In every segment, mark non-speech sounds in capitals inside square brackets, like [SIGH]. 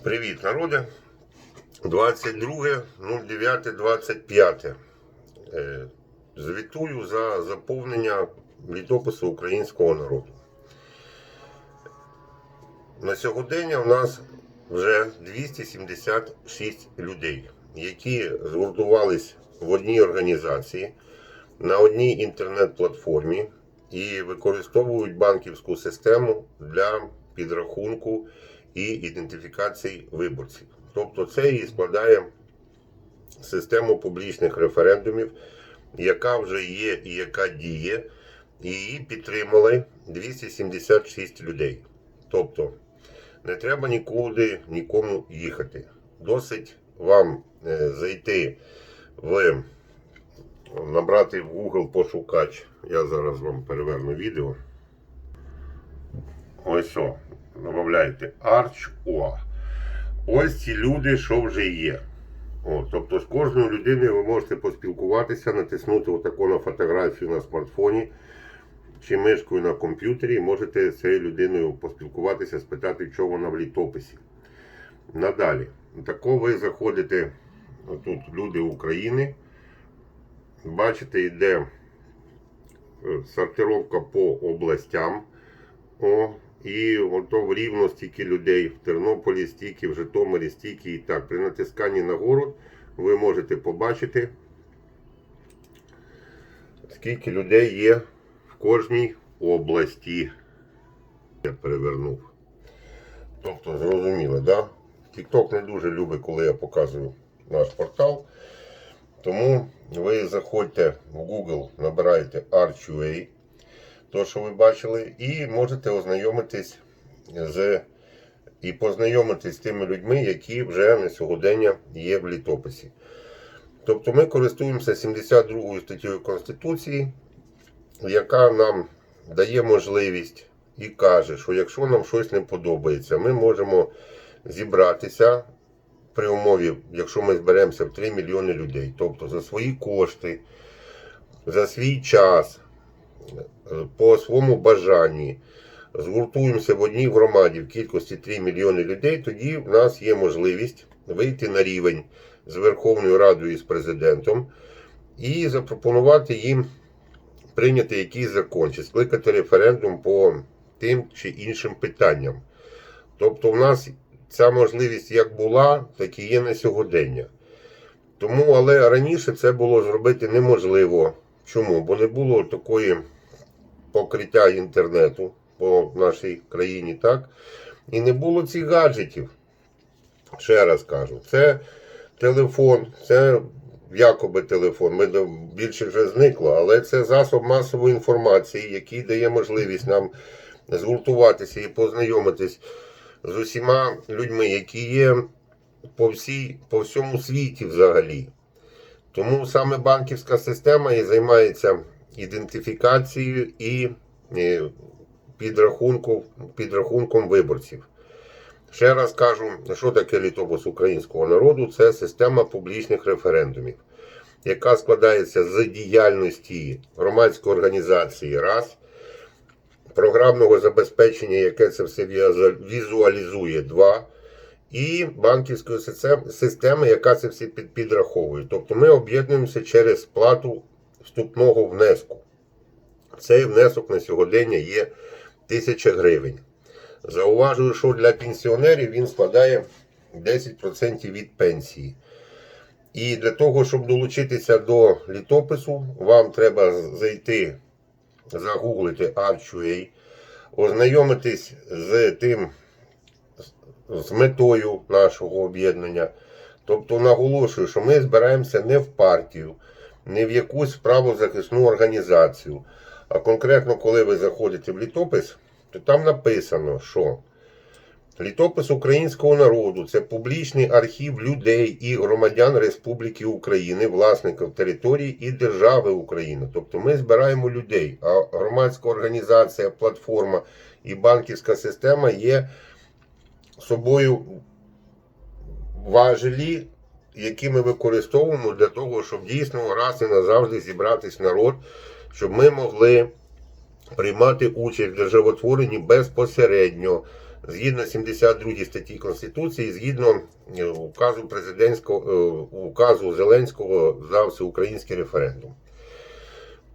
Привіт, народи. 22.09.25. Е, Звітую за заповнення літопису українського народу. На сьогодення в нас вже 276 людей, які згуртувались в одній організації на одній інтернет-платформі і використовують банківську систему для підрахунку і ідентифікації виборців. Тобто це і складає систему публічних референдумів, яка вже є і яка діє, і її підтримали 276 людей. Тобто не треба нікуди нікому їхати. Досить вам е, зайти в набрати в Google пошукач. Я зараз вам переверну відео. Ось о, Добавляєте ArchOA. Ось ці люди, що вже є. О, тобто з кожною людиною ви можете поспілкуватися, натиснути отаку на фотографію на смартфоні чи мишкою на комп'ютері, можете з цією людиною поспілкуватися, спитати, що вона в літописі. Надалі. Тако ви заходите, тут люди України. Бачите, йде е, сортировка по областям. О, і ото в Рівно стільки людей, в Тернополі стільки, в Житомирі стільки. І так, при натисканні на город ви можете побачити, скільки людей є в кожній області. Я перевернув. Тобто, зрозуміло, да? TikTok не дуже любить, коли я показую наш портал. Тому ви заходьте в Google, набираєте ArchUA, то, що ви бачили, і можете ознайомитись з і познайомитись з тими людьми, які вже на сьогодення є в літописі. Тобто ми користуємося 72 статтею Конституції, яка нам дає можливість і каже, що якщо нам щось не подобається, ми можемо зібратися при умові, якщо ми зберемося в 3 мільйони людей, тобто за свої кошти, за свій час, по своєму бажанні, згуртуємося в одній громаді в кількості 3 мільйони людей, тоді в нас є можливість вийти на рівень з Верховною Радою і з президентом і запропонувати їм прийняти якийсь закон, чи скликати референдум по тим чи іншим питанням. Тобто, в нас ця можливість як була, так і є на сьогодення. Тому, але раніше це було зробити неможливо. Чому? Бо не було такої покриття інтернету по нашій країні, так? І не було цих гаджетів. Ще раз кажу, це телефон, це якоби телефон. Ми більше вже зникло, але це засоб масової інформації, який дає можливість нам згуртуватися і познайомитись з усіма людьми, які є по, всій, по всьому світі взагалі. Тому саме банківська система і займається ідентифікацією і е, підрахунком, підрахунком виборців. Ще раз кажу, що таке літопис українського народу? Це система публічних референдумів, яка складається з діяльності громадської організації раз, програмного забезпечення, яке це все візуалізує два, і банківської систем- системи, яка це все підраховує. Тобто ми об'єднуємося через сплату вступного внеску. Цей внесок на сьогодення є 1000 гривень. Зауважую, що для пенсіонерів він складає 10% від пенсії. І для того, щоб долучитися до літопису, вам треба зайти, загуглити ArchWay, ознайомитись з тим, з метою нашого об'єднання. Тобто наголошую, що ми збираємося не в партію, не в якусь правозахисну організацію. А конкретно, коли ви заходите в літопис, то там написано, що літопис українського народу це публічний архів людей і громадян Республіки України, власників території і держави України. Тобто ми збираємо людей, а громадська організація, платформа і банківська система є собою важелі, які ми використовуємо для того, щоб дійсно раз і назавжди зібратись народ, щоб ми могли приймати участь в державотворенні безпосередньо згідно 72 статті Конституції, згідно е, указу президентського е, указу Зеленського за всеукраїнський референдум.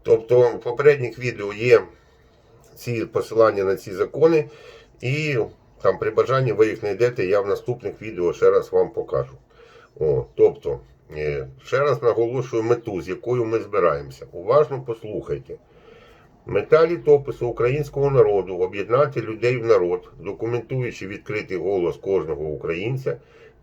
Тобто в попередніх відео є ці посилання на ці закони, і там при бажанні ви їх знайдете, я в наступних відео ще раз вам покажу. О, тобто, е, ще раз наголошую мету, з якою ми збираємося. Уважно послухайте. Мета літопису українського народу об'єднати людей в народ, документуючи відкритий голос кожного українця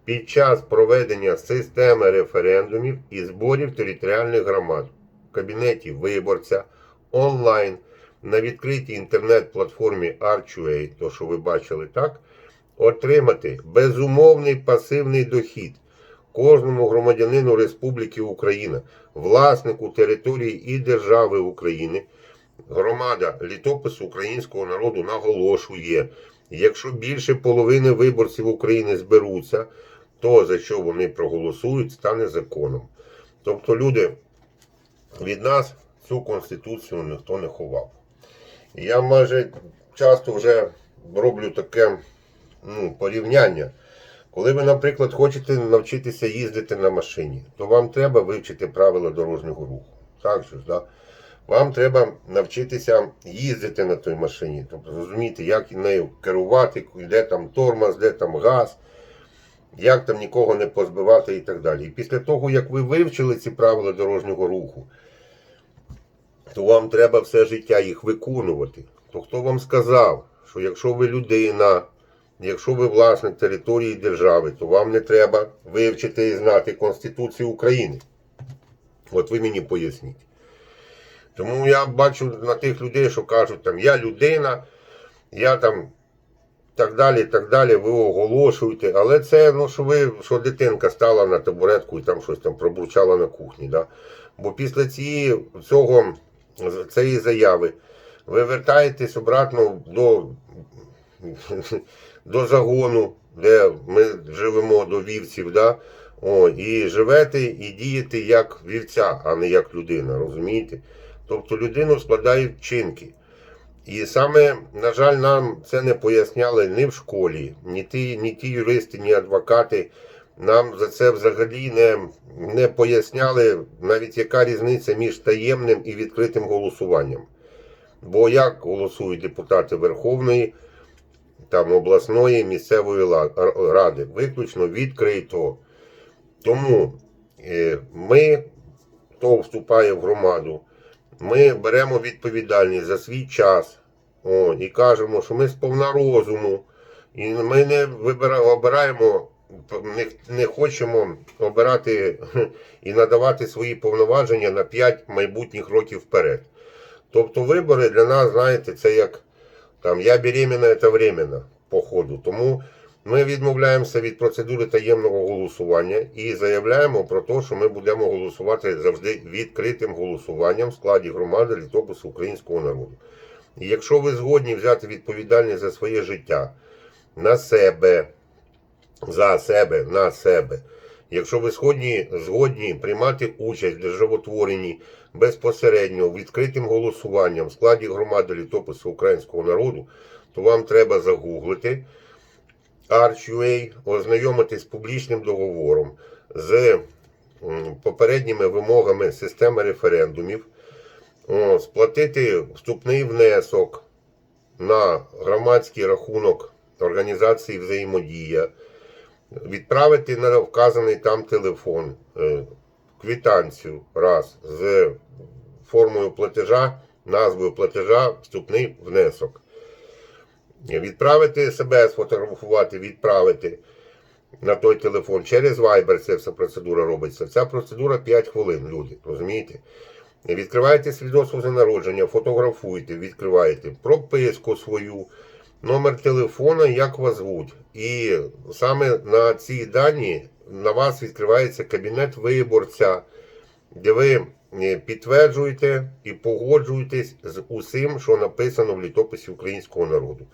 під час проведення системи референдумів і зборів територіальних громад кабінеті виборця онлайн на відкритій інтернет-платформі Arch.ua, то що ви бачили так, отримати безумовний пасивний дохід кожному громадянину Республіки Україна, власнику території і держави України. Громада літопису українського народу наголошує, якщо більше половини виборців України зберуться, то за що вони проголосують, стане законом. Тобто, люди, від нас цю конституцію ніхто не ховав. Я майже часто вже роблю таке ну, порівняння. Коли ви, наприклад, хочете навчитися їздити на машині, то вам треба вивчити правила дорожнього руху. Так же ж, да? Вам треба навчитися їздити на той машині, тобто зрозуміти, як нею керувати, де там тормоз, де там газ, як там нікого не позбивати і так далі. І після того, як ви вивчили ці правила дорожнього руху, то вам треба все життя їх виконувати. То хто вам сказав, що якщо ви людина, якщо ви власник території держави, то вам не треба вивчити і знати Конституцію України? От ви мені поясніть. Тому я бачу на тих людей, що кажуть, там я людина, я там так далі, так далі, ви оголошуєте. Але це, ну, що ви, що дитинка стала на табуретку і там щось там пробурчала на кухні. Да? Бо після цієї, цього, цієї заяви ви вертаєтесь обратно до, до загону, де ми живемо до вівців. Да? О, і живете і дієте як вівця, а не як людина, розумієте? Тобто людину складають вчинки. І саме, на жаль, нам це не поясняли ні в школі, ні ті, ні ті юристи, ні адвокати. Нам за це взагалі не, не поясняли навіть яка різниця між таємним і відкритим голосуванням. Бо як голосують депутати Верховної, там, обласної, місцевої ради? Виключно відкрито. Тому е, ми, хто вступає в громаду, ми беремо відповідальність за свій час о, і кажемо, що ми сповна розуму, і ми не вибираємо, не, хочемо обирати [LAUGHS] і надавати свої повноваження на 5 майбутніх років вперед. Тобто вибори для нас, знаєте, це як там я беременна, це временно по ходу. Тому ми відмовляємося від процедури таємного голосування і заявляємо про те, що ми будемо голосувати завжди відкритим голосуванням в складі громади літопису українського народу. І якщо ви згодні взяти відповідальність за своє життя на себе, за себе, на себе, якщо ви згодні, згодні приймати участь в державотворенні безпосередньо відкритим голосуванням в складі громади літопису українського народу, то вам треба загуглити. Arch.ua ознайомитись з публічним договором з попередніми вимогами системи референдумів, сплатити вступний внесок на громадський рахунок організації взаємодія, відправити на вказаний там телефон е, квитанцію раз з формою платежа, назвою платежа, вступний внесок. Відправити себе, сфотографувати, відправити на той телефон через Viber ця вся процедура робиться. Ця процедура 5 хвилин, люди, розумієте? Відкриваєте свідоцтво за народження, фотографуєте, відкриваєте прописку свою, номер телефона, як вас звуть. І саме на ці дані на вас відкривається кабінет виборця, де ви е, підтверджуєте і погоджуєтесь з усім, що написано в літописі українського народу.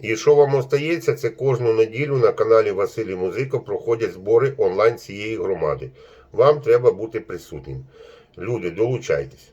І що вам остається, це кожну неділю на каналі Василій Музика проходять збори онлайн цієї громади. Вам треба бути присутнім. Люди, долучайтесь.